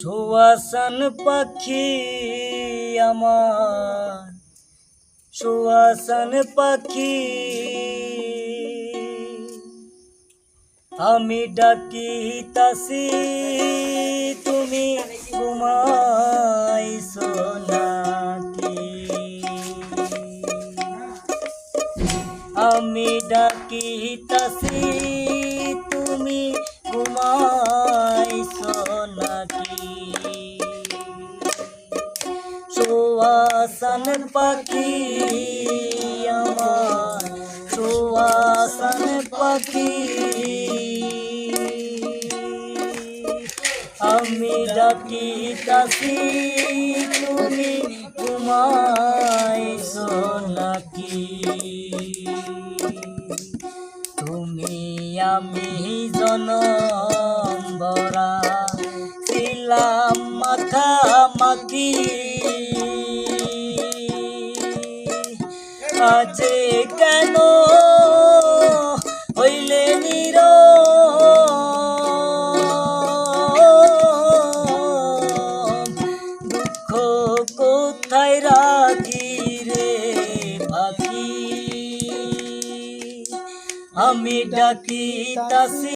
সুয়াসন পাখি আমার সুয়াসন পাখি। আমি ডাকি তাসি তুমি ঘুমাইছো নাকি? আমি ডাকি তাসি তুমি সুয়াসন পাখি আমার। সুয়াসন পাখি। আমি ডাকি তাসি তুমি ঘুমাইছো নাকি? তুমি আমি জনম বরা ছিলাম মাথা মাখি। আজে কেন হইলে নির দুঃখ কোথায় রাখি রে পাখি? আমি ডাকি তাসি